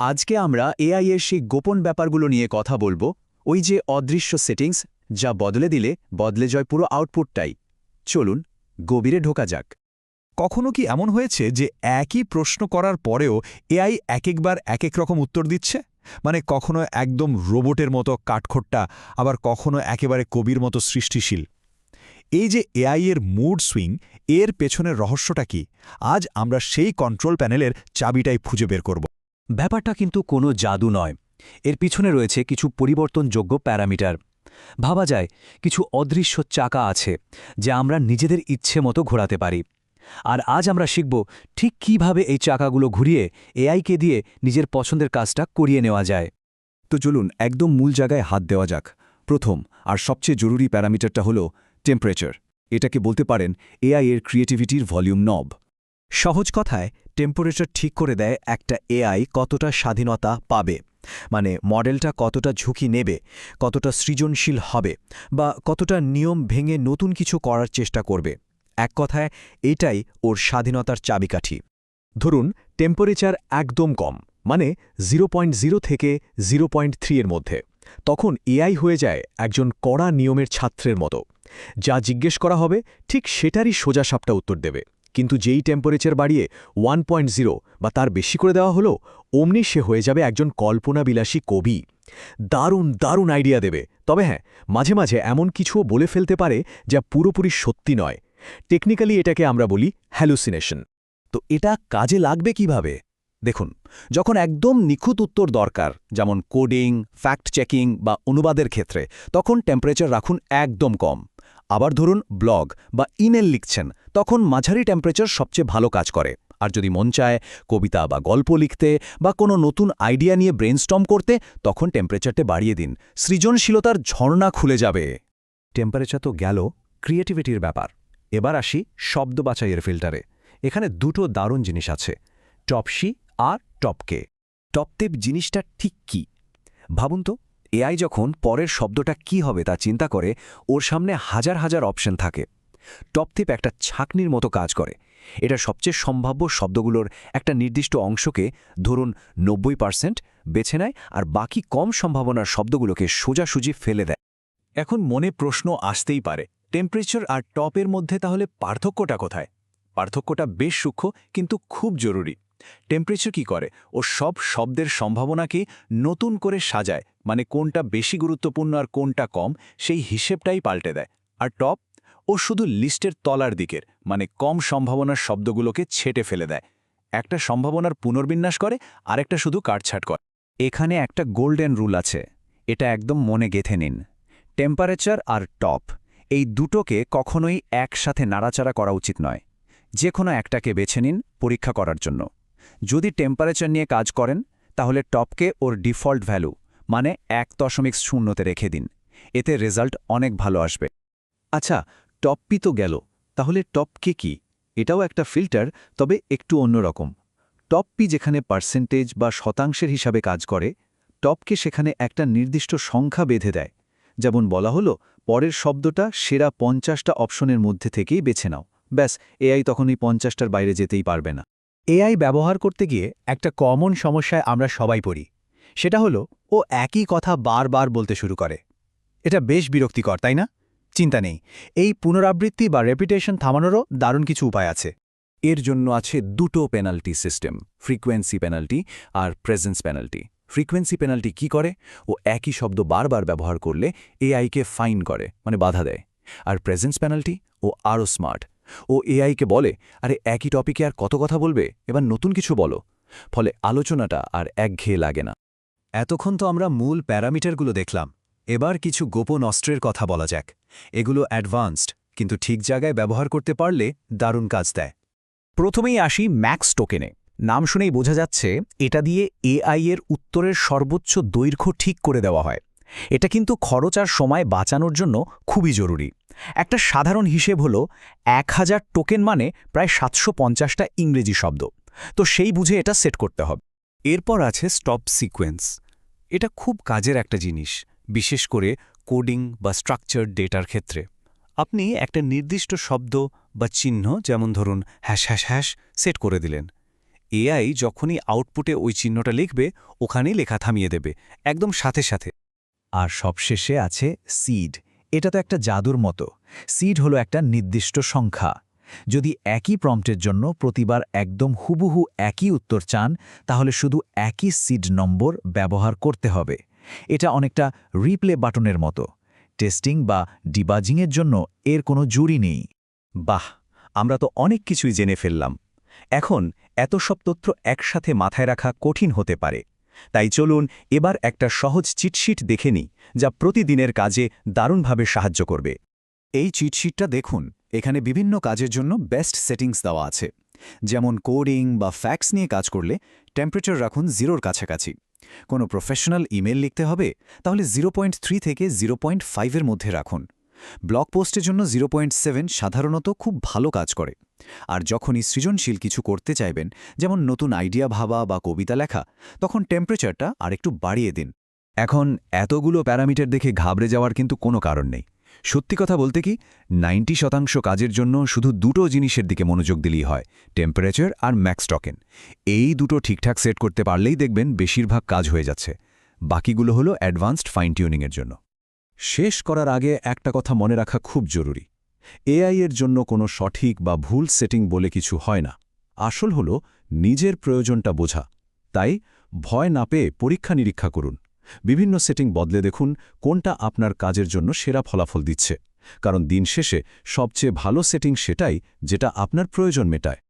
আজকে আমরা এআই এর সেই গোপন ব্যাপারগুলো নিয়ে কথা বলব, ওই যে অদৃশ্য সেটিংস যা বদলে দিলে বদলে যায় পুরো আউটপুটটাই। চলুন, গভীরে ঢোকা যাক। কখনো কি এমন হয়েছে যে একই প্রশ্ন করার পরেও এআই এক একবার এক এক রকম উত্তর দিচ্ছে? মানে কখনো একদম রোবটের মতো কাঠখোট্টা, আবার কখনো একেবারে কবির মতো সৃষ্টিশীল। এই যে এআই এর মুড সুইং, এর পেছনের রহস্যটা কি? আজ আমরা সেই কন্ট্রোল প্যানেলের চাবিটাই খুঁজে বের করব। ব্যাপারটা কিন্তু কোনো জাদু নয়। এর পিছনে রয়েছে কিছু পরিবর্তনযোগ্য প্যারামিটার। ভাবা যায়, কিছু অদৃশ্য চাকা আছে, যা আমরা নিজেদের ইচ্ছে মতো ঘোরাতে পারি। আর আজ আমরা শিখব ঠিক কীভাবে এই চাকাগুলো ঘুরিয়ে এআইকে দিয়ে নিজের পছন্দের কাজটা করিয়ে নেওয়া যায়। তো চলুন একদম মূল জায়গায় হাত দেওয়া যাক। প্রথম আর সবচেয়ে জরুরি প্যারামিটারটা হল টেম্পারেচার এটাকে বলতে পারেন এআই এর ক্রিয়েটিভিটির ভলিউম নব সহজ কথায় টেম্পারেচার ঠিক করে দেয় একটা এআই কতটা স্বাধীনতা পাবে। মানে মডেলটা কতটা ঝুঁকি নেবে, কতটা সৃজনশীল হবে বা কতটা নিয়ম ভেঙে নতুন কিছু করার চেষ্টা করবে। এক কথায়, এটাই ওর স্বাধীনতার চাবিকাঠি। ধরুন টেম্পারেচার একদম কম মানে জিরো পয়েন্ট জিরো থেকে জিরো পয়েন্ট এর মধ্যে। তখন এআই হয়ে যায় একজন কড়া নিয়মের ছাত্রের মতো। যা জিজ্ঞেস করা হবে, ঠিক সেটারই সোজা সাপটা উত্তর দেবে। কিন্তু যেই টেম্পারেচার বাড়িয়ে ওয়ান বা তার বেশি করে দেওয়া হলো, অমনি সে হয়ে যাবে একজন কল্পনাবিলাসী কবি। দারুণ দারুণ আইডিয়া দেবে। তবে হ্যাঁ মাঝে মাঝে এমন কিছুও বলে ফেলতে পারে যা পুরোপুরি সত্যি নয়। টেকনিক্যালি এটাকে আমরা বলি হ্যালুসিনেশন তো এটা কাজে লাগবে কীভাবে? দেখুন, যখন একদম নিখুঁত উত্তর দরকার, যেমন কোডিং ফ্যাক্ট চেকিং বা অনুবাদের ক্ষেত্রে, তখন টেম্পারেচার রাখুন একদম কম। আবার ধরুন ব্লগ বা ইমেল লিখছেন, তখন মাঝারি টেম্পারেচার সবচেয়ে ভালো কাজ করে। আর যদি মন চায় কবিতা বা গল্প লিখতে বা কোনো নতুন আইডিয়া নিয়ে ব্রেনস্টম করতে, তখন টেম্পারেচারটা বাড়িয়ে দিন। সৃজনশীলতার ঝর্ণা খুলে যাবে। টেম্পারেচার তো গেল ক্রিয়েটিভিটির ব্যাপার। এবার আসি শব্দ বাছাইয়ের ফিল্টারে এখানে দুটো দারুণ জিনিস আছে, টপসি আর টপকে। টপটেপ জিনিসটা ঠিক কি? ভাবুন তো। এআই যখন পরের শব্দটা কি হবে তা চিন্তা করে, ওর সামনে হাজার হাজার অপশন থাকে। টপটিপ একটা ছাকনির মতো কাজ করে। এটা সবচেয়ে সম্ভাব্য শব্দগুলোর একটা নির্দিষ্ট অংশকে, ধরুন, নব্বই পার্সেন্ট বেছে নেয় আর বাকি কম সম্ভাবনার শব্দগুলোকে সোজাসুজি ফেলে দেয়। এখন মনে প্রশ্ন আসতেই পারে, টেম্পারেচার আর টপের মধ্যে তাহলে পার্থক্যটা কোথায়? পার্থক্যটা বেশ সূক্ষ্ম, কিন্তু খুব জরুরি। টেম্পারেচার কি করে? ও সব শব্দের সম্ভাবনাকে নতুন করে সাজায় মানে কোনটা বেশি গুরুত্বপূর্ণ আর কোনটা কম, সেই হিসেবটাই পাল্টে দেয়। আর টপ, ও শুধু লিস্টের তলার দিকের মানে কম সম্ভাবনার শব্দগুলোকে ছেটে ফেলে দেয়। একটা সম্ভাবনার পুনর্বিন্যাস করে, আরেকটা শুধু কাটছাট করে। এখানে একটা গোল্ডেন রুল আছে, এটা একদম মনে গেথে নিন। টেম্পারেচার আর টপ, এই দুটোকে কখনোই একসাথে নাড়াচাড়া করা উচিত নয়। যে কোনো একটাকে বেছে নিন পরীক্ষা করার জন্য। যদি টেম্পারেচার নিয়ে কাজ করেন, তাহলে টপকে ওর ডিফল্ট ভ্যালু। মানে এক দশমিক শূন্যতে রেখে দিন। এতে রেজাল্ট অনেক ভালো আসবে। আচ্ছা টপপি তো গেল। তাহলে টপকে কি? এটাও একটা ফিল্টার, তবে একটু অন্যরকম। টপপি যেখানে পার্সেন্টেজ বা শতাংশের হিসাবে কাজ করে, টপকে সেখানে একটা নির্দিষ্ট সংখ্যা বেঁধে দেয়। যেমন বলা হলো, পরের শব্দটা সেরা পঞ্চাশটা অপশনের মধ্যে থেকেই বেছে নাও। ব্যাস, এআই তখন এই পঞ্চাশটার বাইরে যেতেই পারবে না। এআই ব্যবহার করতে গিয়ে একটা কমন সমস্যায় আমরা সবাই পড়ি। সেটা হলো ও একই কথা বারবার বলতে শুরু করে। এটা বেশ বিরক্তিকর, তাই না? চিন্তা নেই, এই পুনরাবৃত্তি বা রেপিটেশন থামানোরও দারুণ কিছু উপায় আছে। এর জন্য আছে দুটো পেনাল্টি সিস্টেম, ফ্রিকোয়েন্সি পেনাল্টি আর প্রেজেন্স পেনাল্টি। ফ্রিকোয়েন্সি পেনাল্টি কি করে? ও একই শব্দ বারবার ব্যবহার করলে এআইকে ফাইন করে মানে বাধা দেয়। আর প্রেজেন্স পেনাল্টি? ও আরও স্মার্ট। ও এআইকে বলে, আরে, একই টপিকে আর কত কথা বলবে? এবার নতুন কিছু বলো। ফলে আলোচনাটা আর একঘেয়ে লাগে না। এতক্ষণ তো আমরা মূল প্যারামিটারগুলো দেখলাম। এবার কিছু গোপন অস্ত্রের কথা বলা যাক। এগুলো অ্যাডভান্সড, কিন্তু ঠিক জায়গায় ব্যবহার করতে পারলে দারুণ কাজ দেয়। প্রথমেই আসি ম্যাক্স টোকেনে। নাম শুনেই বোঝা যাচ্ছে, এটা দিয়ে এআই এর উত্তরের সর্বোচ্চ দৈর্ঘ্য ঠিক করে দেওয়া হয়। এটা কিন্তু খরচ আর সময় বাঁচানোর জন্য খুবই জরুরি। একটা সাধারণ হিসেব হল, এক হাজার টোকেন মানে প্রায় সাতশো পঞ্চাশটা ইংরেজি শব্দ। তো সেই বুঝে এটা সেট করতে হবে। এরপর আছে স্টপ সিকোয়েন্স। এটা খুব কাজের একটা জিনিস, বিশেষ করে কোডিং বা স্ট্রাকচার ডেটার ক্ষেত্রে। আপনি একটা নির্দিষ্ট শব্দ বা চিহ্ন, যেমন ধরুন হ্যাশ হ্যাশ হ্যাশ, সেট করে দিলেন। এআই যখনই আউটপুটে ওই চিহ্নটা লিখবে, ওখানেই লেখা থামিয়ে দেবে, একদম সাথে সাথে। আর সবশেষে আছে সিড এটা তো একটা জাদুর মতো। সিড হলো একটা নির্দিষ্ট সংখ্যা। যদি একই প্রম্পটের জন্য প্রতিবার একদম হুবহু একই উত্তর চান, তাহলে শুধু একই সিড নম্বর ব্যবহার করতে হবে। এটা অনেকটা রিপ্লে বাটনের মতো। টেস্টিং বা ডিবাজিংয়ের জন্য এর কোনো জুরি নেই। বাহ, আমরা তো অনেক কিছুই জেনে ফেললাম। এখন এত সব তথ্য একসাথে মাথায় রাখা কঠিন হতে পারে। তাই চলুন এবার একটা সহজ চিটশিট দেখে নিই, যা প্রতিদিনের কাজে দারুণভাবে সাহায্য করবে। এই চিটশিটটা দেখুন। এখানে বিভিন্ন কাজের জন্য বেস্ট সেটিংস দেওয়া আছে। যেমন কোডিং বা ফ্যাক্স নিয়ে কাজ করলে টেম্পারেচার রাখুন জিরোর কাছাকাছি। কোনো প্রফেশনাল ইমেল লিখতে হবে, তাহলে জিরো পয়েন্ট থ্রি থেকে জিরো পয়েন্ট ফাইভের মধ্যে রাখুন। ব্লগ পোস্টের জন্য জিরো পয়েন্ট সেভেন সাধারণত খুব ভালো কাজ করে। আর যখনই সৃজনশীল কিছু করতে চাইবেন, যেমন নতুন আইডিয়া ভাবা বা কবিতা লেখা, তখন টেম্পারেচারটা আরেকটু বাড়িয়ে দিন। এখন এতগুলো প্যারামিটার দেখে ঘাবড়ে যাওয়ার কিন্তু কোনো কারণ নেই। সত্যি কথা বলতে কি, নাইনটি শতাংশ কাজের জন্য শুধু দুটো জিনিসের দিকে মনোযোগ দিলেই হয় টেম্পারেচার আর ম্যাক্স টকেন এই দুটো ঠিকঠাক সেট করতে পারলেই দেখবেন বেশিরভাগ কাজ হয়ে যাচ্ছে। বাকিগুলো হলো অ্যাডভান্সড ফাইন টিউনিংয়ের জন্য। শেষ করার আগে একটা কথা মনে রাখা খুব জরুরি। এআই এর জন্য কোনো সঠিক বা ভুল সেটিং বলে কিছু হয় না। আসল হল নিজের প্রয়োজনটা বোঝা। তাই ভয় না পেয়ে পরীক্ষা নিরীক্ষা করুন। বিভিন্ন সেটিং বদলে দেখুন কোনটা আপনার কাজের জন্য সেরা ফলাফল দিচ্ছে। কারণ দিন শেষে সবচেয়ে ভালো সেটিং সেটাই যেটা আপনার প্রয়োজন মেটায়।